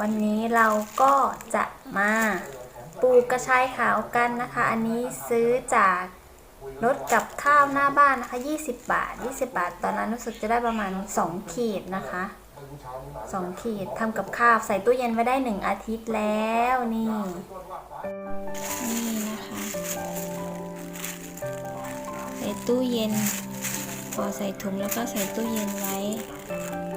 วันนี้เราก็จะมาปลูกกระชายขาวกันนะคะ อันนี้ซื้อจากรถกับข้าวหน้าบ้านนะคะ 20 บาท 20 บาท ตอนนั้นรู้สึกจะได้ประมาณ 2 ขีดนะคะ 2 ขีดทำกับข้าวใส่ตู้เย็นไว้ได้ 1 อาทิตย์แล้วนี่ นี่นะคะ ใส่ตู้เย็น พอใส่ถุงแล้วก็ใส่ตู้เย็นไว้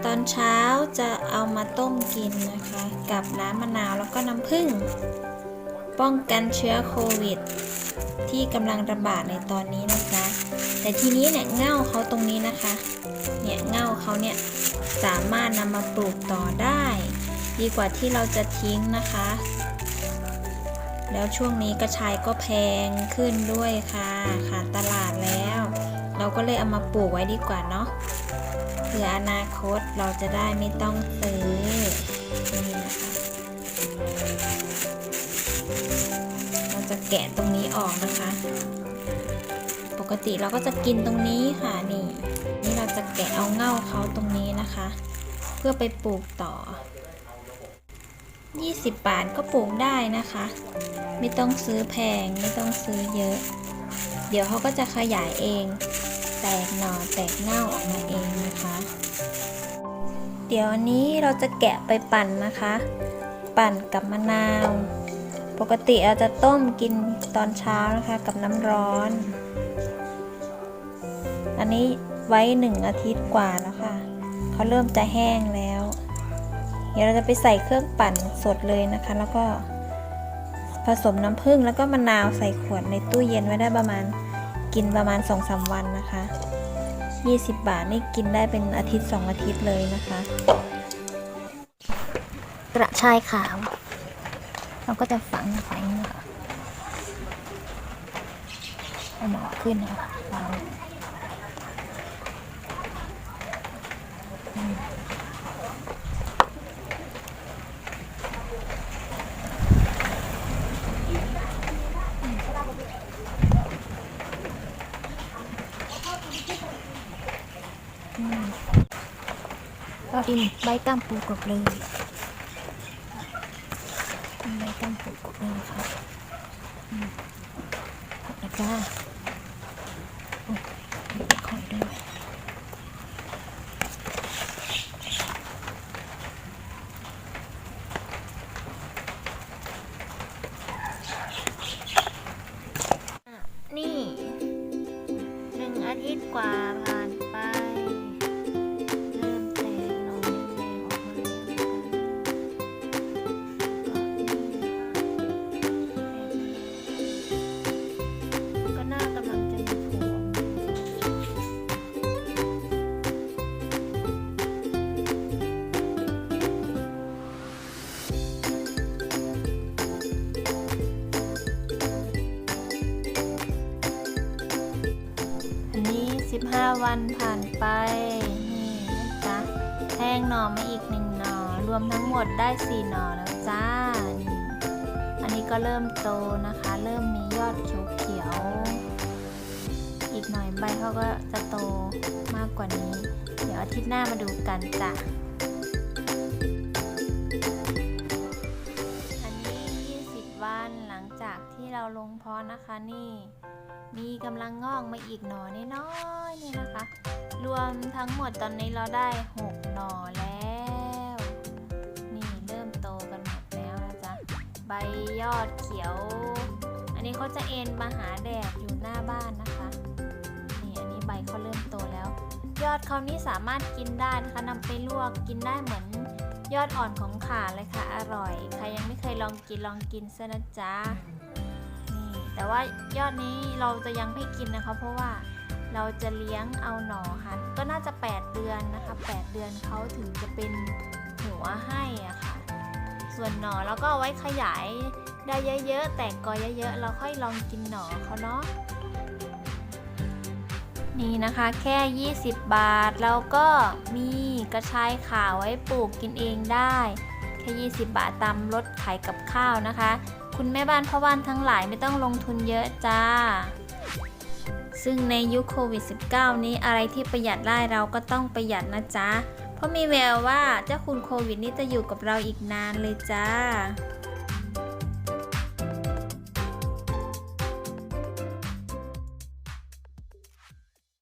ตอนเช้าจะเอามาต้มกินนะคะ กับน้ำมะนาวแล้วก็น้ำผึ้งป้องกันเชื้อโควิด ที่กำลังระบาดในตอนนี้นะคะ แต่ทีนี้เนี่ยเง่าเขาตรงนี้นะคะ เนี่ยเง่าเขาเนี่ยสามารถนำมาปลูกต่อได้ ดีกว่าที่เราจะทิ้งนะคะ แล้วช่วงนี้กระชายก็แพงขึ้นด้วยค่ะขาดตลาดแล้ว เราก็เลยเอามาปลูกไว้ดีกว่าเนาะ เพื่ออนาคตเราจะได้ไม่ต้องซื้อนี่นะคะเราจะแกะตรงนี้ออกนะคะ ปกติเราก็จะกินตรงนี้ค่ะนี่ นี่เราจะแกะเอาเง่าเขาตรงนี้นะคะ เพื่อไปปลูกต่อ 20 บาทก็ปลูกได้นะคะ ไม่ต้องซื้อแพงไม่ต้องซื้อเยอะ เดี๋ยวเขาก็จะขยายเอง แตกหน่อแตกเง่าออกมาเองนะคะ เดี๋ยวนี้เราจะแกะไปปั่นนะคะ ปั่นกับมะนาว ปกติเราจะต้มกินตอนเช้านะคะกับน้ำร้อน อันนี้ไว้หนึ่งอาทิตย์กว่าแล้วค่ะเขาเริ่มจะแห้งแล้ว เดี๋ยวเราจะไปใส่เครื่องปั่นสดเลยนะคะ แล้วก็ผสมน้ำผึ้งแล้วก็มะนาวใส่ขวดในตู้เย็นไว้ได้ประมาณ กินประมาณ 2-3 วันนะคะ 20 บาทนี่กินได้เป็นอาทิตย์ 2 อาทิตย์เลยนะคะ กระชายขาว เราก็จะฝังไว้นะคะเอาหมอขึ้นนะคะ ก็ดินใบก้ามปูกรบเลยใบก้ามปูกรบเลยนะคะอืมแล้วก็โอ้ยขอยด้วยนี่หนึ่งอาทิตย์กว่า นี้ 15 วันผ่านไป นี่นะจ๊ะแทงหน่อมาอีกหนึ่งหน่อ รวมทั้งหมดได้ 4 หน่อแล้วจ้า นี่ อันนี้ก็เริ่มโตนะคะ เริ่มมียอดเขียวๆ อีกหน่อยใบเขาก็จะโตมากกว่านี้ เดี๋ยวอาทิตย์หน้ามาดูกันจ้ะอันนี้20วันหลังจากที่เราลงเพาะนะคะนี่ มี กำลังงอกมาอีกหน่อน้อยๆนี่นะคะ รวมทั้งหมดตอนนี้เราได้ 6 หน่อแล้ว นี่เริ่มโตกันหมดแล้วนะจ๊ะ ใบยอดเขียว อันนี้เขาจะเอ็นมาหาแดดอยู่หน้าบ้านนะคะ นี่อันนี้ใบเขาเริ่มโตแล้ว ยอดเขานี่สามารถกินได้นะคะนำไปลวกกินได้เหมือนยอดอ่อนของข่าเลยค่ะ อร่อย ใครยังไม่เคยลองกินลองกินซะนะจ๊ะ แต่ว่ายอดนี้เราจะยังไม่กินนะคะ เพราะว่าเราจะเลี้ยงเอาหน่อค่ะ ก็น่าจะ 8 เดือนนะคะ 8 เดือนเขาถึงจะเป็นหัวให้อะค่ะ ส่วนหน่อเราก็เอาไว้ขยายได้เยอะๆ แตกกอเยอะๆ เราค่อยลองกินหน่อเขาเนาะ นี่นะคะแค่ 20 บาทแล้วก็มีกระชายขาวไว้ปลูกกินเองได้ แค่ 20 บาทตามรถขายกับข้าวนะคะ คุณแม่บ้านพ่อบ้านทั้งหลายไม่ต้องลงทุนเยอะจ้า ซึ่งในยุคโควิด -19 นี้อะไรที่ประหยัดได้เราก็ต้องประหยัดนะจ๊ะ เพราะมีแววว่าเจ้าคุณโควิดนี่จะอยู่กับเราอีกนานเลยจ้า